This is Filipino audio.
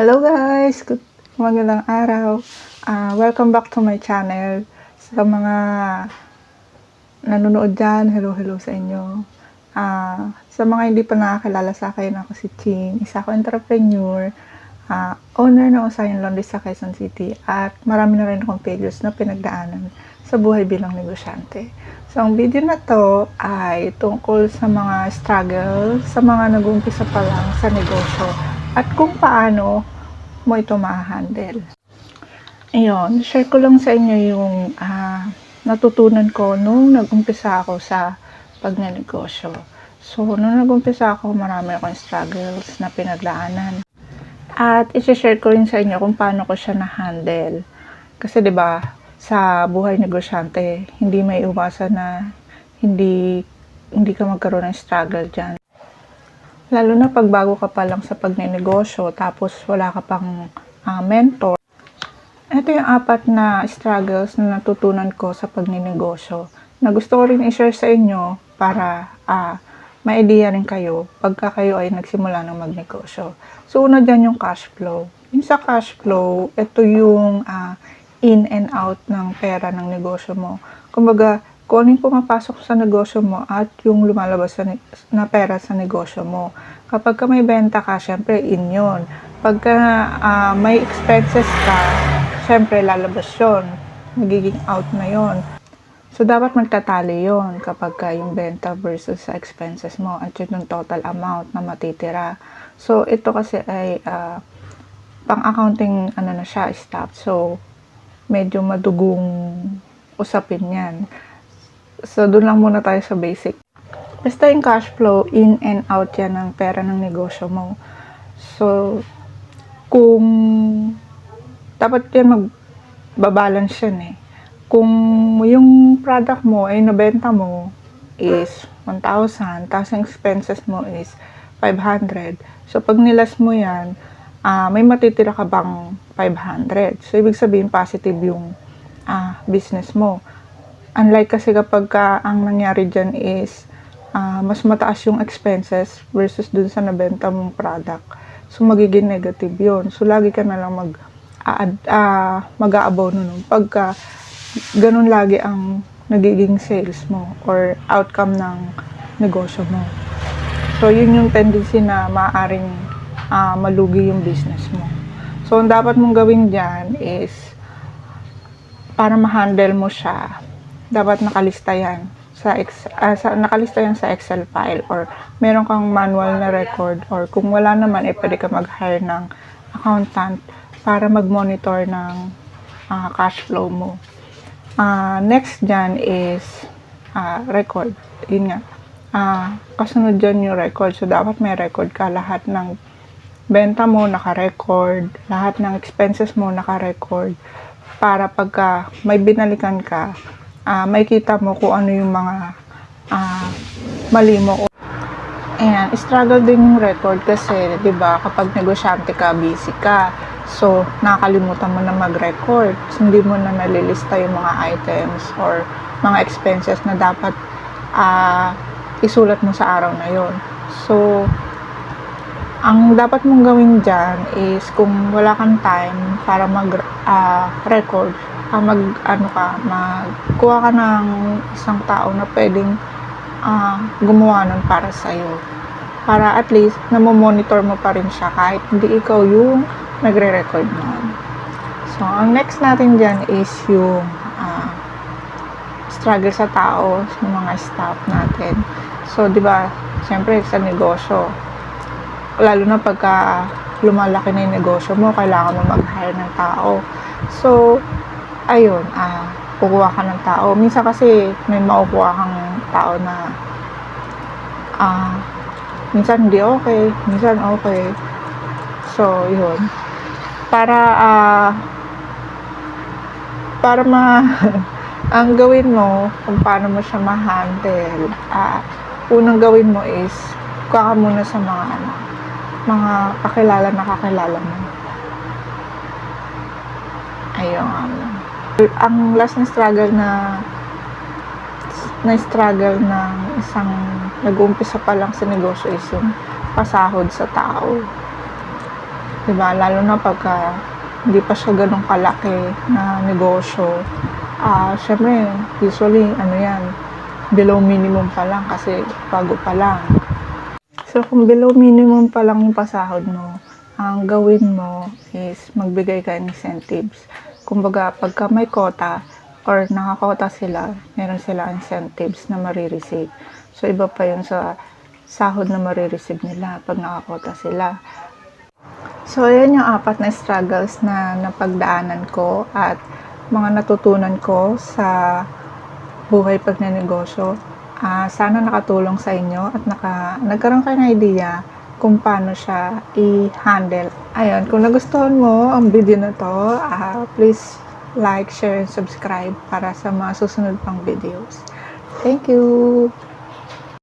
Hello guys! Good magandang araw. Ah, welcome back to my channel. Sa mga nanonood dyan, hello hello sa inyo. Ah, sa mga hindi pa nakakilala sa akin, ako si Ching. Isa ako entrepreneur, ah, owner ng Usayan Laundry sa Quezon City at marami na rin akong failures na pinagdaanan sa buhay bilang negosyante. So, ang video na to ay tungkol sa mga struggle sa mga nag-uumpisa pa lang sa negosyo at kung paano mo ito ma-handle. Ayun, share ko lang sa inyo yung ah, natutunan ko nung nag-umpisa ako sa pagnenegosyo. So, nung nag-umpisa ako, marami akong struggles na pinagdaanan. At i-share ko rin sa inyo kung paano ko siya na-handle. Kasi 'di ba sa buhay negosyante, hindi may iwasan na hindi hindi ka magkaroon ng struggle diyan. Lalo na pag bago ka pa lang sa pagnenegosyo, tapos wala ka pang ah, mentor. Ito yung apat na struggles na natutunan ko sa pagnenegosyo na gusto ko rin i-share sa inyo para ah, may idea rin kayo pagka kayo ay nagsimula ng magnegosyo. So, una dyan yung cash flow. Yung sa cash flow, ito yung ah, in and out ng pera ng negosyo mo. Kumbaga, kung ano yung pumapasok sa negosyo mo at yung lumalabas sa na pera sa negosyo mo. Kapag ka may benta ka, syempre in yun. Pagka ah, may expenses ka, syempre lalabas yun. Magiging out na yon. So, dapat magtatali yon kapag ka yung benta versus sa expenses mo at yun yung total amount na matitira. So, ito kasi ay ah, pang-accounting ano na siya, staff. So, medyo madugong usapin yan. So, doon lang muna tayo sa basic. Basta yung cash flow, in and out yan ng pera ng negosyo mo. So, kung dapat yan magbabalance yan eh. Kung yung product mo ay nabenta mo is 1,000, tapos yung expenses mo is 500. So, pag nilas mo yan, ah, may matitira ka bang 500. So, ibig sabihin positive yung ah, business mo. Unlike kasi kapag ka ang nangyari dyan is ah, mas mataas yung expenses versus dun sa nabenta mong product. So, magiging negative yun. So, lagi ka na lang mag a- ah, mag-aabono nun. Pagka ganun lagi ang nagiging sales mo or outcome ng negosyo mo. So, yun yung tendency na maaaring ah, malugi yung business mo. So, ang dapat mong gawin dyan is para ma-handle mo siya, dapat nakalista yan sa, ex, ah, sa nakalista yan sa Excel file or meron kang manual na record or kung wala naman, eh, pwede ka mag-hire ng accountant para mag-monitor ng ah, cash flow mo. Ah, next dyan is ah, record. Yun nga. Ah, kasunod dyan yung record. So, dapat may record ka lahat ng benta mo naka-record, lahat ng expenses mo naka-record para pagka may binalikan ka, ah may kita mo kung ano yung mga ah, mali mo. Ayan, struggle din yung record kasi, di ba, kapag negosyante ka, busy ka. So, nakakalimutan mo na mag-record. So, hindi mo na nalilista yung mga items or mga expenses na dapat ah, isulat mo sa araw na yon. So, ang dapat mong gawin dyan is kung wala kang time para mag-record, mag, ano ka, magkuha ka ng isang tao na pwedeng ah, gumawa nun para sa'yo. Para at least, namomonitor mo pa rin siya kahit hindi ikaw yung nagre-record nun. So, ang next natin dyan is yung ah, struggle sa tao, sa mga staff natin. So, di ba, siyempre sa negosyo, lalo na pagka lumalaki na yung negosyo mo, kailangan mo mag-hire ng tao. So, ayun, ah, kukuha ka ng tao. Minsan kasi may makukuha kang tao na ah, minsan hindi okay, minsan okay. So, yun. Para, ah, para ma, ang gawin mo, kung paano mo siya ma-handle, ah, unang gawin mo is, kuha ka muna sa mga, ano, mga kakilala na kakilala mo. Ayun, ano. Ang last na struggle na na struggle ng isang nag-uumpisa pa lang sa negosyo is yung pasahod sa tao. Diba? Lalo na pagka hindi pa siya ganun kalaki na negosyo. Ah, syempre, usually, ano yan, below minimum pa lang kasi bago pa lang. So, kung below minimum pa lang yung pasahod mo, ang gawin mo is magbigay ka incentives. Kumbaga, pagka may quota or nakakota sila, meron sila incentives na marireceive. So, iba pa yun sa sahod na marireceive nila pag nakakota sila. So, ayan yung apat na struggles na napagdaanan ko at mga natutunan ko sa buhay pagnenegosyo. Ah, sana nakatulong sa inyo at naka, nagkaroon kayo ng idea kung paano siya i-handle. Ayun, kung nagustuhan mo ang video na to, ah, please like, share, and subscribe para sa mga susunod pang videos. Thank you!